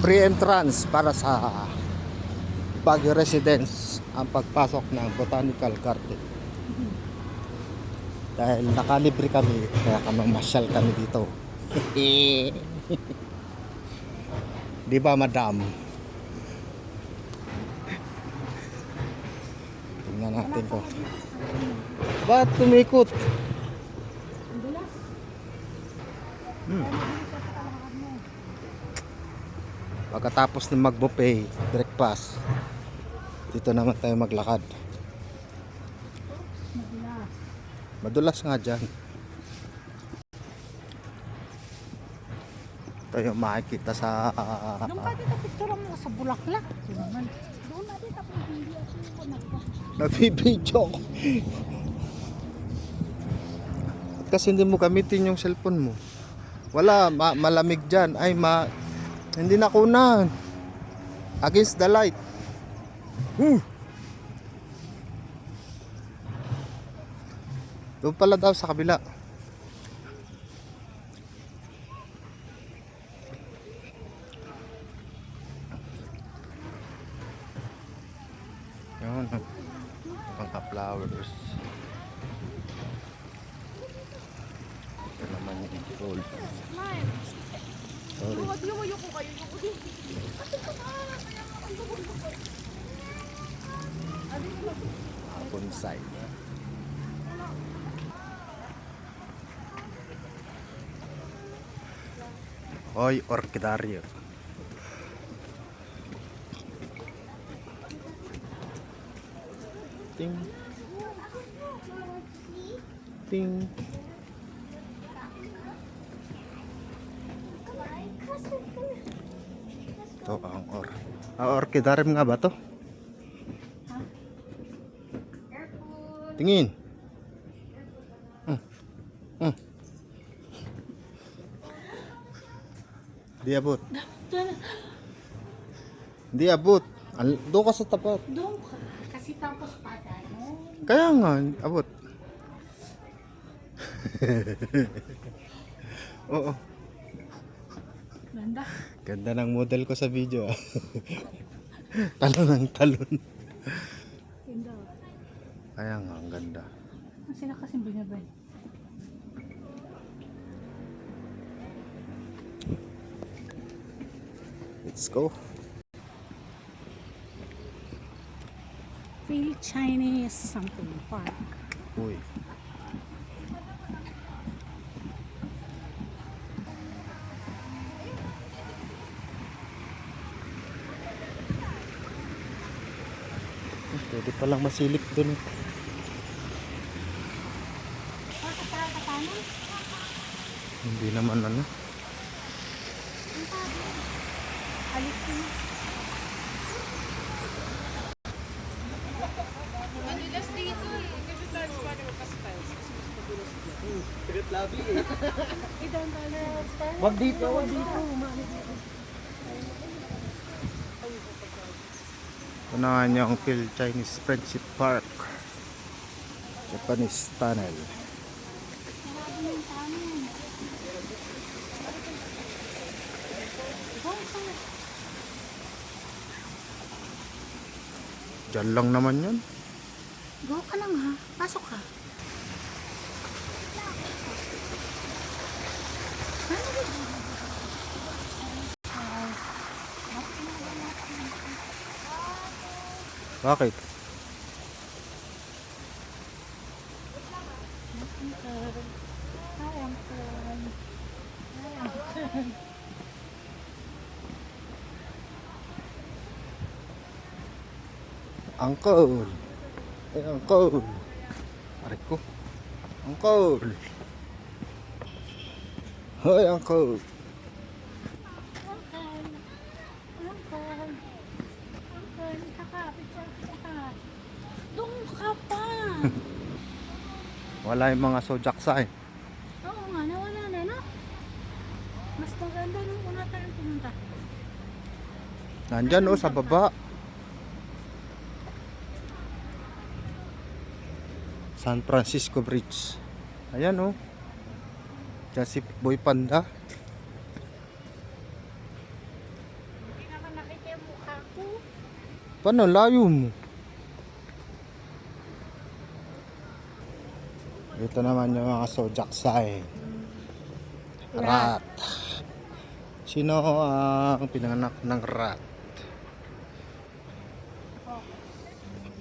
free entrance para sa Baguio Residence ang pagpasok ng Botanical Garden. Dahil nakalibre kami, kaya kamamasyal kami dito. Di ba, madam? Tingnan natin ko. Ba't tumikot? Hmm. Pagkatapos ng mag-buffet, breakfast, dito naman tayo maglakad. Madulas nga dyan. Ito yung makikita sa... Nung pati ka picture mo sa bulaklak. Naman. Doon natin tapos hindi ako. At kasi hindi mo gamitin yung cellphone mo. Wala, ma- malamig dyan. Ay, ma... Hindi na kunan. Against the light. Woo! Doon pala daw sa kabila. Yun. Mga flowers. Ito naman yung gold. Sorry. Lumayo ko kayo. Bonsai. Hoy, orkidaryo. Ting. Ting. Ito ang or. Ah, orkidarim nga ba to? Tingin. Hmm. Hmm. Di abot. Di abot. Doon ka sa tapat. Doon ka. Kasi tapos pa ano. Kaya nga, abot. Oo. Ganda. Ganda ng model ko sa video. ah. talon ng talon. Ganda. Kaya nga, ang ganda. Ang sila kasi binabay. Let's go. Feel Chinese something park. Uy. Pwede palang masilip dun. Hindi naman ano. Madulas dito eh. Kasi tayo sa mga magpa-styles. Kasi mas madulas dito. Ilang dollars pa? Wag dito, wag dito. Unahan niyo ang Phil Chinese Friendship Park. Japanese Tunnel. Ng? Diyan lang naman yun. Go ka lang ha. Pasok ka. Bakit? Uncle. Ay, uncle. Aray ko. Uncle. Hoy, uncle. Uncle. Uncle. Uncle, kakapit ka ka. Doon ka pa. Wala yung mga sojak sign. Oo nga, nawala na, no? Mas maganda nung una tayong pumunta. Nandyan oh, sa baba. San Francisco Bridge. Ayan oh. Diyan si Boy Panda. Paano? Layo mo. Ito naman yung mga sign. Rat. Sino ang pinanganak ng rat?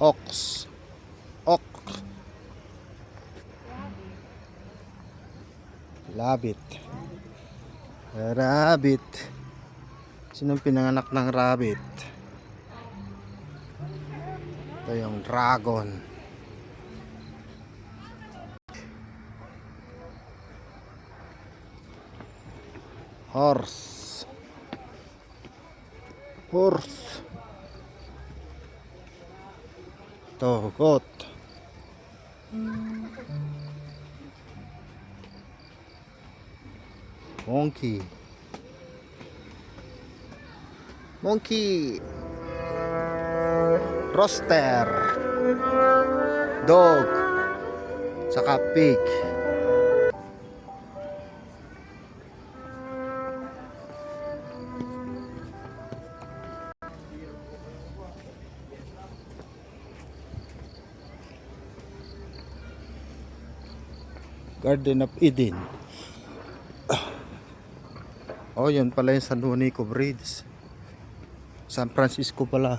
Ox. Ok. Rabbit. Rabbit. Sino ang pinanganak ng rabbit? Ito yung dragon. Horse. Horse. Ito, goat. Monkey. Monkey. Roster. Dog. Saka pig. Garden of Eden. Oh, yun pala yung San Juanico Bridge. San Francisco pala.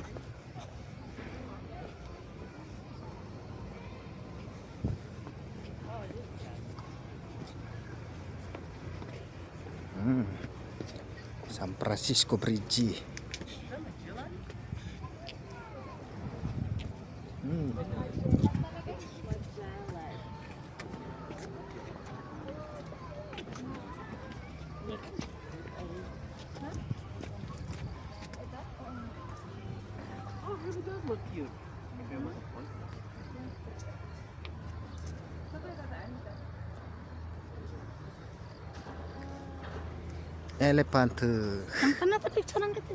Mm. San Francisco Bridge. Elephant. Ang picture ng kita.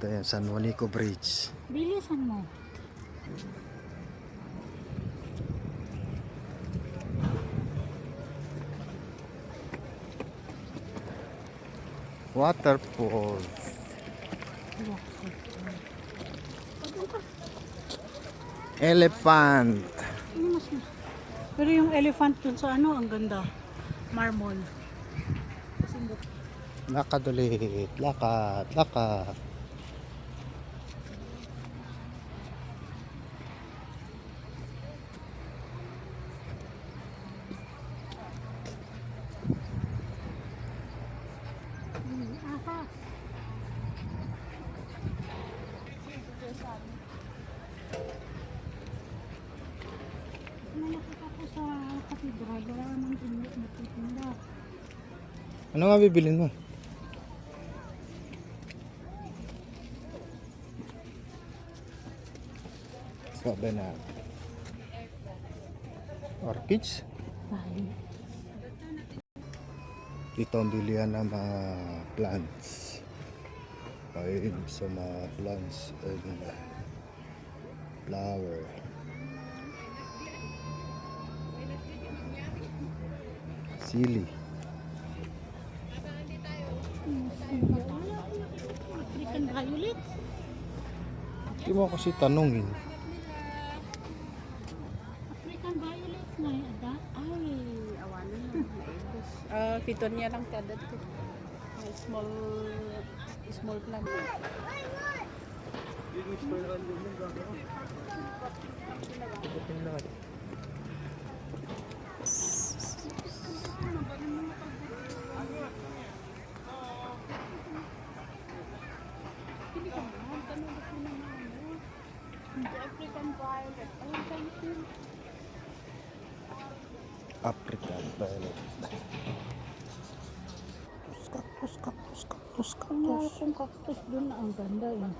Ito yung San Juanico Bridge. Bilisan mo. Waterfall. Elephant. Ano? Pero yung elephant dun sa ano, ang ganda. Marble. Lakad ulit. Lakad. Lakad. Ano nga bibilin mo? Sabi na. Orchids? Dito ang bilihan ng mga plants. Ayun sa mga plants and flower. Sili. African violet. Hindi mo kasi tanongin. African violet na yung ada. Ay, awanan na. Pitonia lang kada to. Small, small plant. African violet. African violet. Cactus, cactus, Ang mga cactus. dun na ang ganda eh.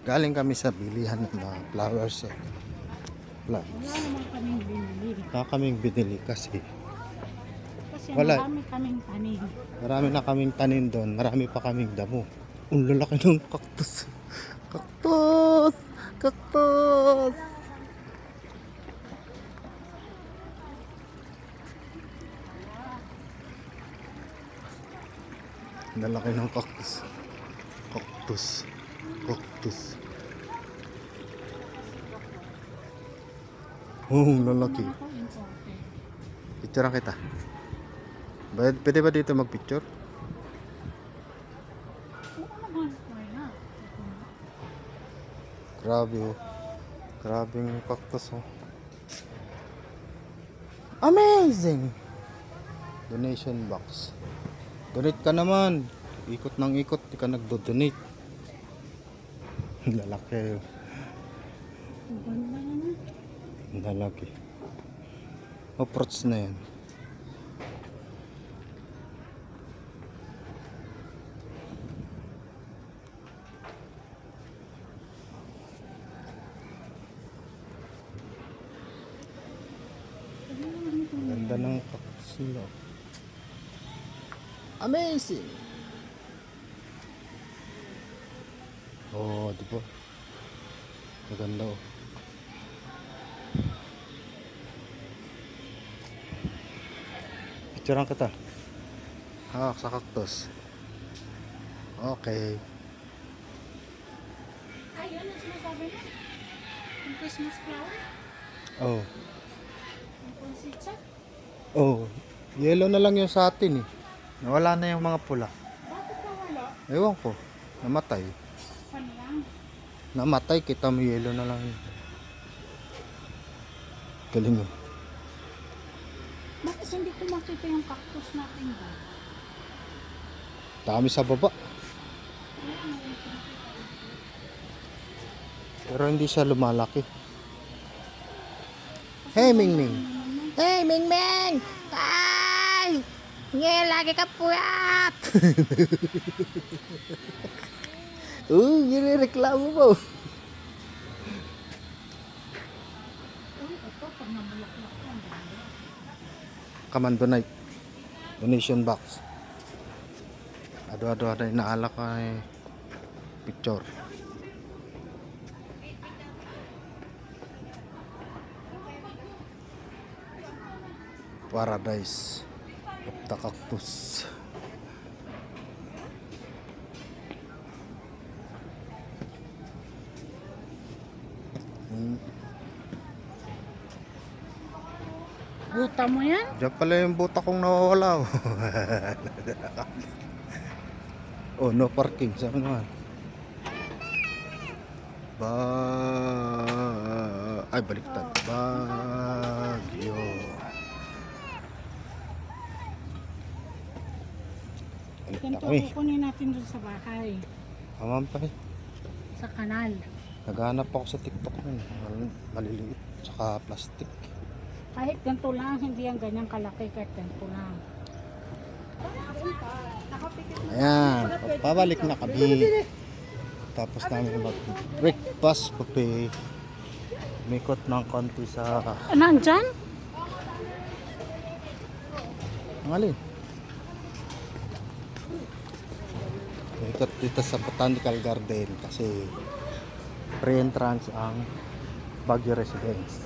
Galing kami sa bilihan ng mga flowers and Wala plants. naman kaming binili. Na kaming binili kasi Kasi Wala. marami kaming tanim. marami na kaming tanim doon. Marami pa kaming damo. Ang lalaki ng. Cactus! Cactus! Lalaki ng cactus. Cactus. Cactus. Oh, lalaki. Picturean kita. Pwede ba dito magpicture? Grabe oh. Grabe yung cactus oh. Amazing! Donation box. Donate ka naman. Ikot ng ikot, di ka nagdo-donate. Lalaki. Lalaki. Fruits na yan. Ganda ng nila. Amazing! Oh, di ba? Maganda oh. Picturean kita. Hawak sa cactus. Okay. Ay, yun ang sinasabi mo. Yung Christmas flower. Oh. Pansitsa. Oh. Yellow na lang yung sa atin eh. Nawala na yung mga pula. Bakit nawala? Ewan ko. Namatay. Pan lang. Namatay. Kita mo yellow na lang. Galing oh. Bakit hindi ko makita yung cactus natin ba? Dami sa baba. Pero hindi siya lumalaki. Hey, Ming Ming. Hey, Ming Ming! Ay! Nge, lagi ka puyat! Uy, ginireklamo mo. Uy, ito, pag namulaklak yan, ganda. Kamando night. Donation box. Ado-ado ada inaala ko ay picture. Paradise the cactus. Hmm, Buta mo yan? Diyan pala yung buta kong nawawala. oh. oh, no parking. Sabi naman. Ba... Ay, baliktad. Bagyo. Baliktad Ganito kami. kukunin natin doon sa bahay. Aman pa eh. Sa kanal. Naghanap ako sa TikTok nun. Mal- Maliliit. Tsaka plastic. Kahit ganito lang, hindi yan ganyang kalaki kahit ganito lang. Ayan. Pabalik na kami. Tapos namin mag-breakfast buffet. Mikot ng konti sa... Nandyan? Ang alin? Mikot dito sa Botanical Garden kasi free entrance ang Baguio Residence.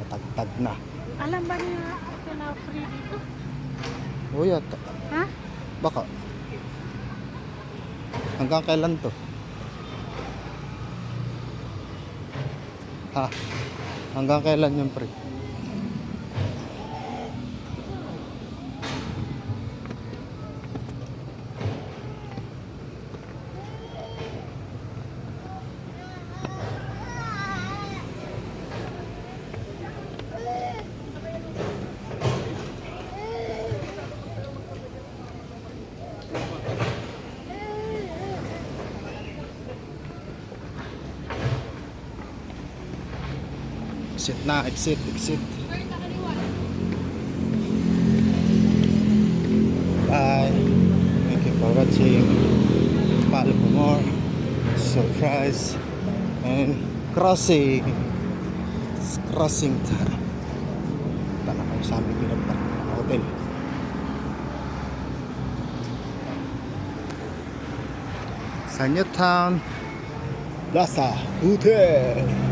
Matagtag na. Alam ba niya ito na free dito? O yata. Ha? Baka. Hanggang kailan to? Ha? Hanggang kailan yung free? Exit na, exit, exit. Bye. Thank you for watching. Follow for more. Surprise. And crossing. It's crossing time. Tala kayo sa aming pinagpark na hotel. Sa Newtown Plaza Hotel.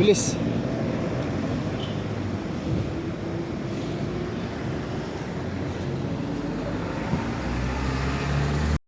Bilis.